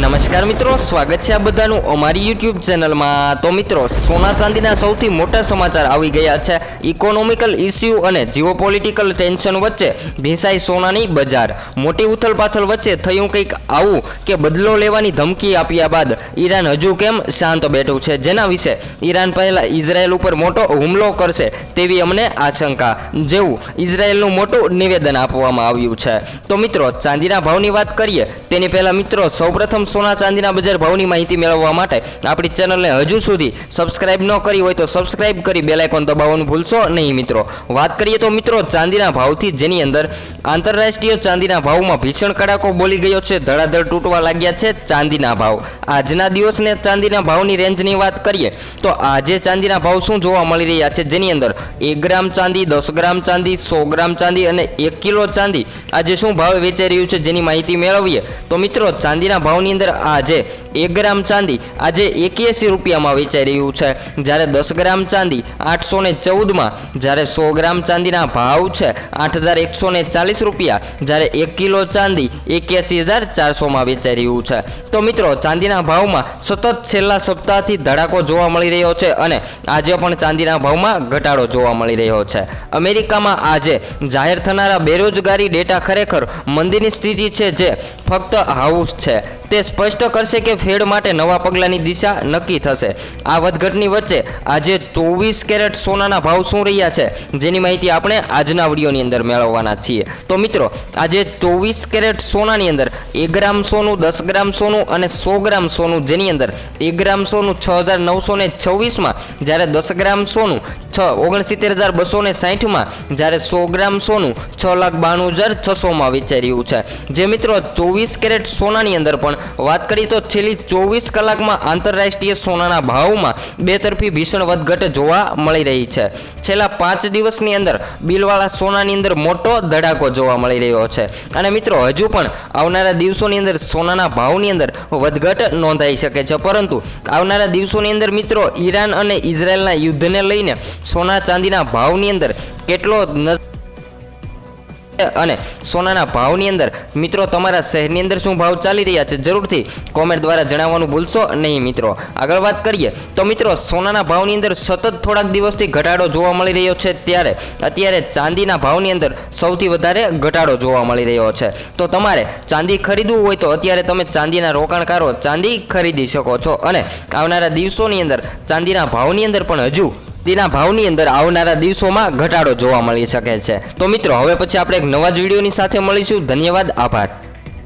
નમસ્કાર મિત્રો, સ્વાગત છે આ બધાનું અમારી યુટ્યુબ ચેનલમાં તો મિત્રો, સોના ચાંદીના સૌથી મોટા સમાચાર આવી ગયા છે. ઇકોનોમિકલ ઇસ્યુ અને જીઓપોલિટિકલ ટેન્શન વચ્ચે ભેંસાઈ સોનાની બજાર. મોટી ઉથલપાથલ વચ્ચે થયું કંઈક આવું કે બદલો લેવાની ધમકી આપ્યા બાદ ઈરાન હજુ કેમ શાંત બેઠું છે? જેના વિશે ઈરાન પહેલાં ઇઝરાયલ ઉપર મોટો હુમલો કરશે તેવી અમને આશંકા. જેવું ઇઝરાયલનું મોટું નિવેદન આપવામાં આવ્યું છે. તો મિત્રો, ચાંદીના ભાવની વાત કરીએ, તેની પહેલાં મિત્રો, સૌપ્રથમ સોના ચાંદીના બજાર ભાવની માહિતી મેળવવા માટે આપણી ચેનલને હજુ સુધી સબસ્ક્રાઇબ ન કરી હોય તો સબસ્ક્રાઇબ કરી બેલ આઇકોન દબાવવાનું ભૂલશો નહીં મિત્રો. વાત કરીએ તો મિત્રો ચાંદીના ભાવથી જેની અંદર આંતરરાષ્ટ્રીય ચાંદીના ભાવમાં ભીષણ કડાકો બોલી ગયો છે, ધડાધડ તૂટવા લાગ્યા છે ચાંદીના ભાવ. આજના દિવસને ચાંદીના ભાવની રેન્જની વાત કરીએ તો આજે ચાંદીના ભાવ શું જોવા મળી રહ્યા છે? જેની અંદર એક ગ્રામ ચાંદી, દસ ગ્રામ ચાંદી, સો ગ્રામ ચાંદી અને એક કિલો ચાંદી આજે શું ભાવે વેચાઈ રહ્યું છે? જેની માહિતી મેળવીએ તો મિત્રો ચાંદીના ભાવની અંદર આજે એક ગ્રામ ચાંદી આજે એક્યાસી રૂપિયામાં વેચાઈ રહ્યું છે. જ્યારે દસ ગ્રામ ચાંદી આઠસો ને ચૌદમાં, જ્યારે સો ગ્રામ ચાંદીના ભાવ છે આઠ હજાર એકસો ને ચાલીસ રૂપિયા, જ્યારે એક કિલો ચાંદી એક્યાસી હજાર ચારસોમાં વેચાઈ રહ્યું છે. તો મિત્રો, ચાંદીના ભાવમાં સતત છેલ્લા સપ્તાહથી ધડાકો જોવા મળી રહ્યો છે અને આજે પણ ચાંદીના ભાવમાં ઘટાડો જોવા મળી રહ્યો છે. અમેરિકામાં આજે જાહેર થનારા બેરોજગારી ડેટા ખરેખર મંદીની સ્થિતિ છે જે ફક્ત હાઉસ છે. તે સ્પષ્ટ કરશે કે ફેડ માટે નવા પગલાંની દિશા નક્કી થશે. આ વધઘટની વચ્ચે આજે ચોવીસ કેરેટ સોનાના ભાવ શું રહ્યા છે? જેની માહિતી આપણે આજના વિડીયોની અંદર મેળવવાના છીએ. તો મિત્રો, આજે ચોવીસ કેરેટ સોનાની અંદર એક ગ્રામ સોનું, દસ ગ્રામ સોનું અને સો ગ્રામ સોનું જેની અંદર એક ગ્રામ સોનું છ હજાર નવસો ને છવ્વીસમાં જ્યારે દસ ગ્રામ સોનું છ, ઓગણસિત્તેર હજાર બસો ને સાહીઠમાં જ્યારે સો ગ્રામ સોનું છ લાખ બાણું હજાર છસોમાં વિચાર્યું છે. જે મિત્રો ચોવીસ કેરેટ સોનાની અંદર પણ વાત કરીએ તો છેલ્લી ચોવીસ કલાકમાં આંતરરાષ્ટ્રીય સોનાના ભાવમાં બેતરફી ભીષણ વધઘટ જોવા મળી રહી છે. છેલ્લા પાંચ દિવસની અંદર બિલવાળા સોનાની અંદર મોટો ધડાકો જોવા મળી રહ્યો છે. અને મિત્રો, હજુ પણ આવનારા દિવસોની અંદર સોનાના ભાવની અંદર વધઘટ નોંધાઈ શકે છે. પરંતુ આવનારા દિવસોની અંદર મિત્રો, ઈરાન અને ઇઝરાયલના યુદ્ધને લઈને સોના ચાંદીના ભાવની અંદર કેટલો અને સોનાના ભાવની અંદર, મિત્રો, તમારા શહેરની અંદર શું ભાવ ચાલી રહ્યા છે? જરૂરથી કોમેન્ટ દ્વારા જણાવવાનું ભૂલશો નહીં, મિત્રો. આગળ વાત કરીએ તો, મિત્રો, સોનાના ભાવની અંદર સતત થોડાક દિવસથી ઘટાડો જોવા મળી રહ્યો છે ત્યારે. અત્યારે ચાંદીના ભાવની અંદર સૌથી વધારે ઘટાડો જોવા મળી રહ્યો છે. તો તમારે ચાંદી ખરીદવું હોય તો અત્યારે તમે ચાંદીના રોકાણકારો ચાંદી ખરીદી શકો છો. અને આવનારા દિવસોની અંદર ચાંદીના ભાવની અંદર પણ હજુ તેના ભાવની અંદર આવનારા દિવસોમાં ઘટાડો જોવા મળી શકે છે. તો મિત્રો, હવે પછી આપણે એક નવા જ વિડીયોની સાથે મળીશું. ધન્યવાદ, આભાર.